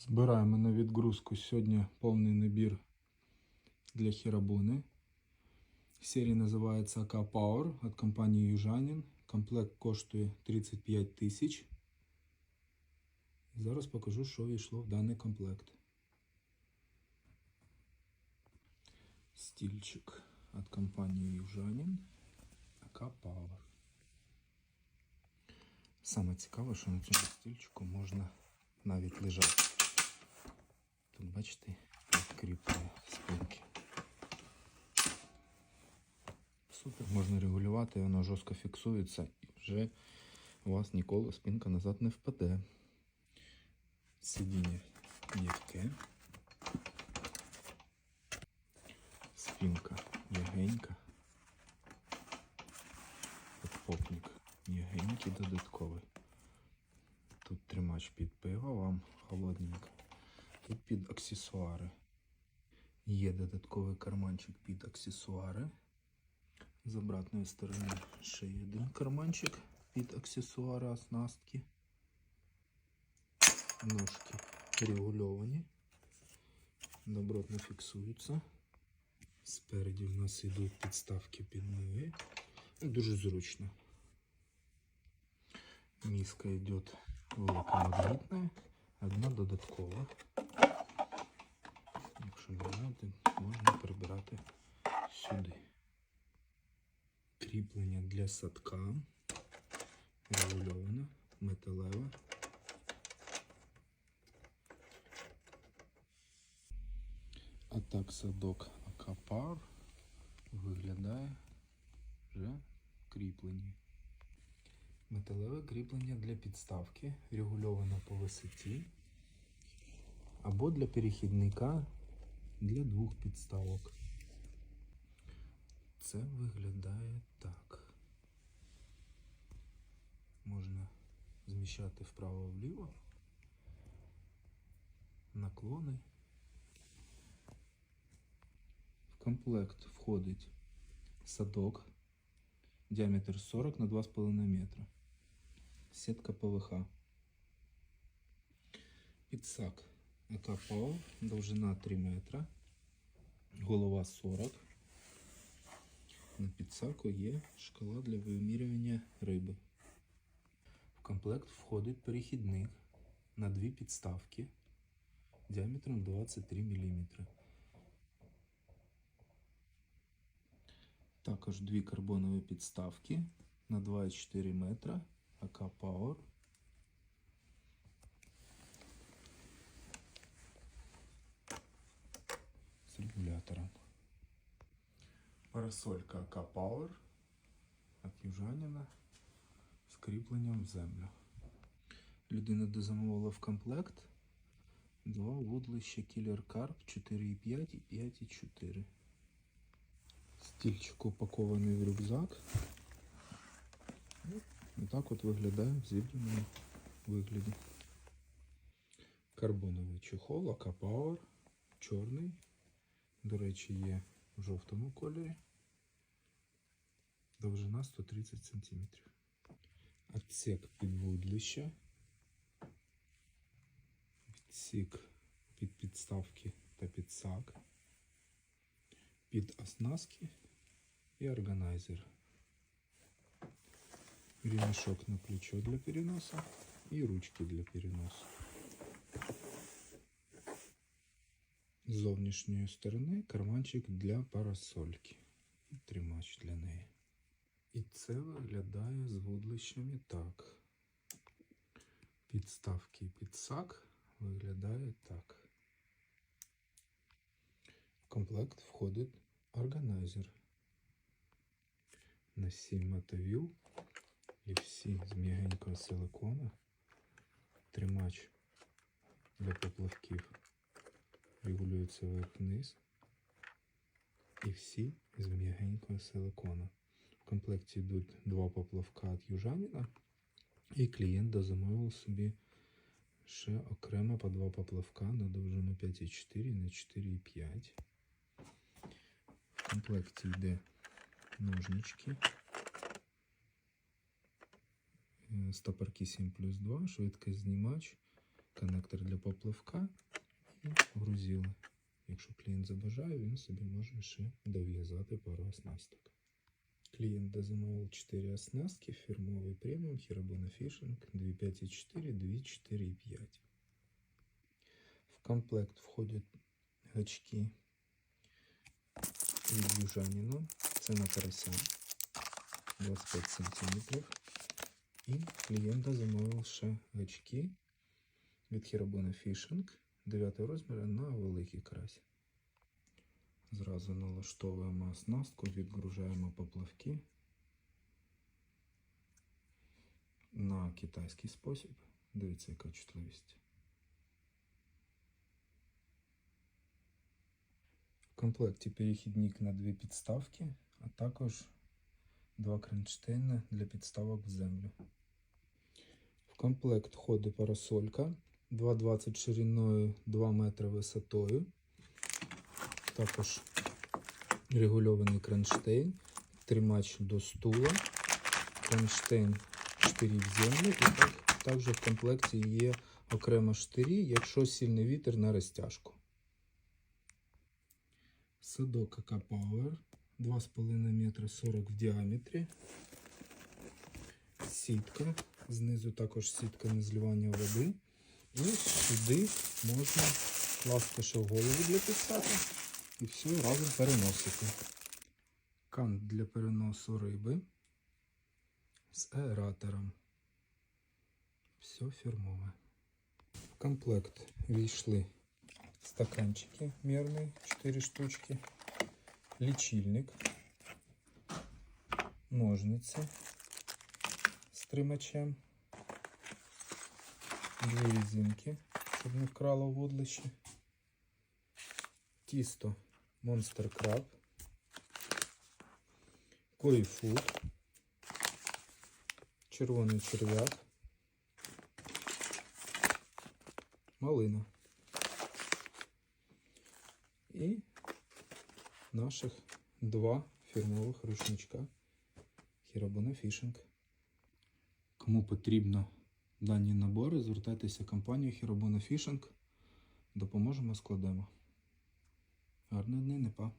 Збираємо на відгрузку сьогодні повний набір для хірабуни. Серія називається AK Power від компанії Южанин. Комплект коштує 35 тисяч. Зараз покажу, що війшло в даний комплект. Стільчик від компанії Южанин. AK Power. Саме цікаве, що на цьому стільчику можна навіть лежати. Бачите, відкріплює спинки. Супер, можна регулювати, воно жорстко фіксується і вже у вас ніколи спинка назад не впаде. Сидіння м'яке. Спинка м'ягенька. Подпопник м'ягенький додатковий. Тут тримач під пиво вам холодненько. Тут під аксесуари. Є додатковий карманчик під аксесуари. З обратної сторони ще є один карманчик під аксесуари оснастки. Ножки регульовані. Добротно фіксуються. Спереді в нас йдуть підставки під ноги. Дуже зручно. Миска йде великомагнітна, одна додаткова. Якщо бажаєте, можна прибирати сюди. Кріплення для садка. Регульоване, металеве. А так садок Акапар виглядає вже в кріпленні. Металеве кріплення для підставки, регульоване по висоті. Або для перехідника для двох підставок. Це виглядає так. Можна зміщати вправо-вліво, наклони. В комплект входить садок, діаметр 40 на 2,5 метра. Сетка ПВХ. Підсак АКПО, довжина 3 метра, голова 40. На підсаку є шкала для вимірювання риби. В комплект входить перехідник на дві підставки діаметром 23 мм. Також дві карбонові підставки на 2,4 метра. АК Power. З регулятором. Парасолька АК Power від Южаніна з кріпленням в землю. Людина дозамовила в комплект два вудлища Killer Carp 4,5 і 5,4. Стільчик упакований в рюкзак. І так от виглядає в зібраному вигляді. Карбоновий чохол, АК Power, чорний. До речі, є в жовтому кольорі. Довжина 130 см. Отсек під вудлища. Відсік під підставки та підсак. Під оснастки і органайзер. ремешок на плечо для переноса и ручки для переноса. З зовнішньої сторони карманчик для парасольки. І тримач для неї. І це виглядає з вудлищами так. Підставки і підсак виглядає так. В комплект входить органайзер на 7 мотовіл і всі з м'ягенького силикона. Тримач для поплавків регулюється вверх-вниз. І всі з м'ягенького силикона. В комплекті йдуть два поплавка від южанина. І клієнт дозамовив собі ще окремо по два поплавка на довжину 5,4 на 4,5. В комплекті йде ножнички. Е, стопорки 7 плюс 2, швидкий знімач коннектор для попливка і грузили. Якщо клієнт забажає, він собі може ще дов'язати пару оснасток. Клієнт дозамовив 4 оснастки, фірмовий преміум Хірабона Фішинг 2.5.4, 2.4.5. В комплект входять гачки від южаніна. Це на карася 25 см. І клієнта замовив ще гачки від Хірабона Фішинг 9 розміру на великий карась. Зразу налаштовуємо оснастку, відгружаємо поплавки на китайський спосіб. Дивіться, яка чутливість. В комплекті перехідник на дві підставки, а також два кронштейни для підставок в землю. Комплект входить парасолька 2,20 шириною, 2 метри висотою. Також регульований кронштейн, тримач до стула, кронштейн штирів в землю і так, також в комплекті є окремо штирі, якщо сильний вітер на розтяжку. Садок АК Power 2,5 метри 40 в діаметрі. Сітка. Знизу також сітка на зливання води. І сюди можна класти ще голову для підсаки і все разом переносити. Кант для переносу риби з аератором. Все фірмове. В комплект війшли стаканчики мірні, 4 штучки, лічильник, ножниці тримачем, дві резинки, щоб не вкрало водлище, тісто Monster Crab, Кой-фуд, червоний черв'як, малина. І наших два фірмових рушничка. Хірабона Фішинг. Кому потрібно дані набори, звертайтеся в компанію Хіробона Фішинг. Допоможемо, складемо. Гарного дня, не па.